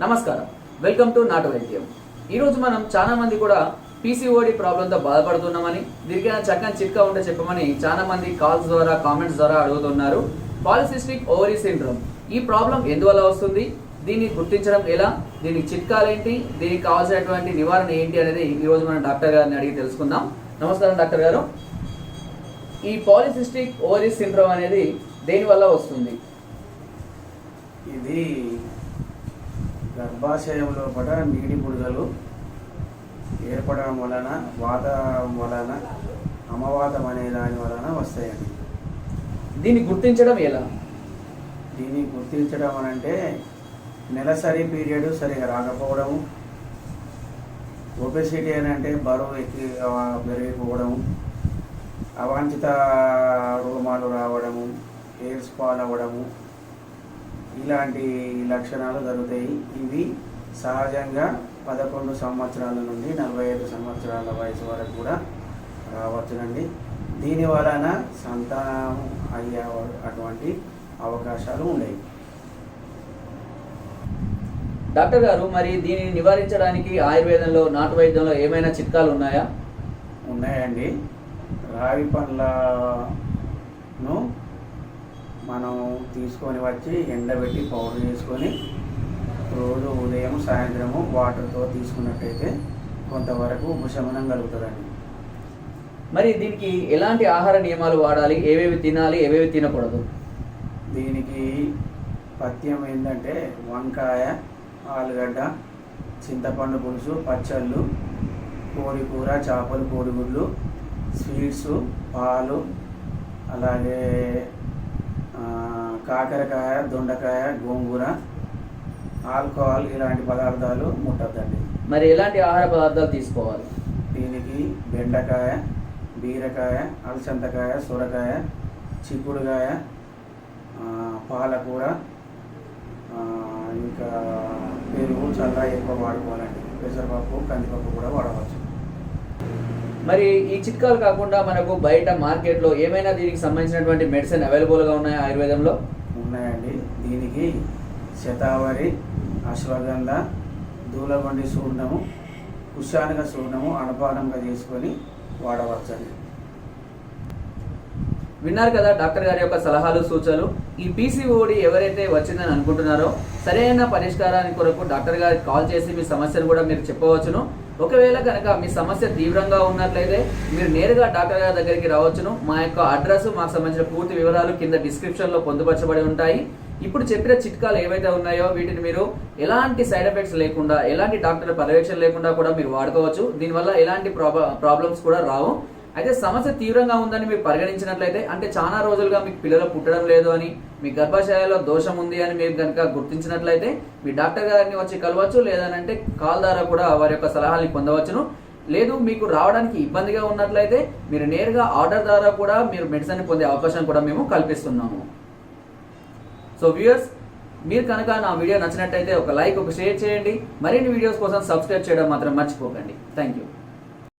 నమస్కారం. Welcome to నాటు వైద్యం. ఈరోజు మనం చాలా మంది కూడా పీసీఓడి ప్రాబ్లంతో బాధపడుతున్నామని దీనికైనా చక్కని చిట్కా ఉంటే చెప్పమని చాలా మంది కాల్స్ ద్వారా కామెంట్స్ ద్వారా అడుగుతున్నారు. Polycystic ovary syndrome. ఈ ప్రాబ్లం ఎందువల్ల వస్తుంది? దీన్ని గుర్తించడం ఎలా? దీనికి చిట్కాలేంటి? దీనికి కావాల్సినటువంటి నివారణ ఏంటి అనేది ఈరోజు మనం డాక్టర్ గారిని అడిగి తెలుసుకుందాం. నమస్కారం డాక్టర్ గారు. ఈ పాలిసిస్టిక్ ఓవరీ సిండ్రోమ్ అనేది దేని వల్ల వస్తుంది? ఇది గర్భాశయం లోపల నీటి బుడగలు ఏర్పడడం వలన వాతం వలన అమవాతం అనే దాని వలన వస్తాయండి. దీన్ని గుర్తించడం ఎలా? దీన్ని గుర్తించడం అని అంటే నెలసరి పీరియడ్ సరిగా రాకపోవడము ఒబెసిటీ అని అంటే బరువు ఎక్కి పెరిగిపోవడము అవాంఛిత రోమాలు రావడము ఎయిర్స్ పాలవ్వడము ఇలాంటి లక్షణాలు జరుగుతాయి. ఇవి సహజంగా పదకొండు సంవత్సరాల నుండి నలభై ఐదు సంవత్సరాల వయసు వరకు కూడా రావచ్చునండి. దీని వలన సంతానం అయ్యే అటువంటి అవకాశాలు ఉన్నాయి డాక్టర్ గారు మరి దీనిని నివారించడానికి ఆయుర్వేదంలో నాటు వైద్యంలో ఏమైనా చిట్కాలు ఉన్నాయా? ఉన్నాయండి. రావి పండ్లను మనం తీసుకొని వచ్చి ఎండబెట్టి పౌడర్ చేసుకొని రోజు ఉదయం సాయంత్రము వాటర్తో తీసుకున్నట్టయితే కొంతవరకు ఉపశమనం కలుగుతుందండి. మరి దీనికి ఎలాంటి ఆహార నియమాలు వాడాలి? ఏవేవి తినాలి? ఏవేవి తినకూడదు? దీనికి పథ్యం ఏంటంటే వంకాయ ఆలుగడ్డ చింతపండు పులుసు పచ్చళ్ళు కోడి కూర చేపలు కోడిగుడ్లు స్వీట్స్ పాలు అలాగే కాకరకాయ దొండకాయ గోంగూర ఆల్కహాల్ ఇలాంటి పదార్థాలు ముట్టద్దండి. మరి ఎలాంటి ఆహార పదార్థాలు తీసుకోవాలి? దీనికి బెండకాయ బీరకాయ అలసంతకాయ సొరకాయ చిక్కుడుకాయ పాలకూర ఇంకా పెరుగు చల్ల ఎక్కువ వాడుకోవాలండి. పెసరపప్పు కందిపప్పు కూడా వాడవచ్చు. మరి ఈ చిట్కాలు కాకుండా మనకు బయట మార్కెట్లో ఏమైనా దీనికి సంబంధించినటువంటి మెడిసిన్ అవైలబుల్గా ఉన్నాయా ఆయుర్వేదంలో? ఉన్నాయండి. దీనికి శతావరి అశ్వగంధ దూలబండి చూర్ణము కుశానిక చూర్ణము అనుపానంగా చేసుకొని వాడవచ్చండి. విన్నారు కదా డాక్టర్ గారి యొక్క సలహాలు సూచనలు. ఈ పీసీఓడి ఎవరైతే వచ్చిందని అనుకుంటున్నారో సరైన పరిష్కారానికి కొరకు డాక్టర్ గారికి కాల్ చేసి మీ సమస్యను కూడా మీరు చెప్పవచ్చును. ఒకవేళ కనుక మీ సమస్య తీవ్రంగా ఉన్నట్లయితే మీరు నేరుగా డాక్టర్ గారి దగ్గరికి రావచ్చును. మా యొక్క అడ్రస్ మాకు సంబంధించిన పూర్తి వివరాలు కింద డిస్క్రిప్షన్లో పొందుపరచబడి ఉంటాయి. ఇప్పుడు చెప్పిన చిట్కాలు ఏవైతే ఉన్నాయో వీటిని మీరు ఎలాంటి సైడ్ ఎఫెక్ట్స్ లేకుండా ఎలాంటి డాక్టర్ పర్యవేక్షణ లేకుండా కూడా మీరు వాడుకోవచ్చు. దీనివల్ల ఎలాంటి ప్రాబ్లమ్స్ కూడా రావు. అయితే సమస్య తీవ్రంగా ఉందని మీరు పరిగణించినట్లయితే అంటే చాలా రోజులుగా మీకు పిల్లలు పుట్టడం లేదు అని మీ గర్భాశయాల్లో దోషం ఉంది అని మీరు కనుక గుర్తించినట్లయితే మీ డాక్టర్ గారిని వచ్చి కలవచ్చు లేదనంటే కాల్ ద్వారా కూడా వారి యొక్క సలహాలని పొందవచ్చును. లేదు మీకు రావడానికి ఇబ్బందిగా ఉన్నట్లయితే మీరు నేరుగా ఆర్డర్ ద్వారా కూడా మీరు మెడిసిన్ పొందే అవకాశం కూడా మేము కల్పిస్తున్నాము. సో వ్యూయర్స్ మీరు కనుక నా వీడియో నచ్చినట్టయితే ఒక లైక్ ఒక షేర్ చేయండి. మరిన్ని వీడియోస్ కోసం సబ్స్క్రైబ్ చేయడం మాత్రం మర్చిపోకండి. Thank you.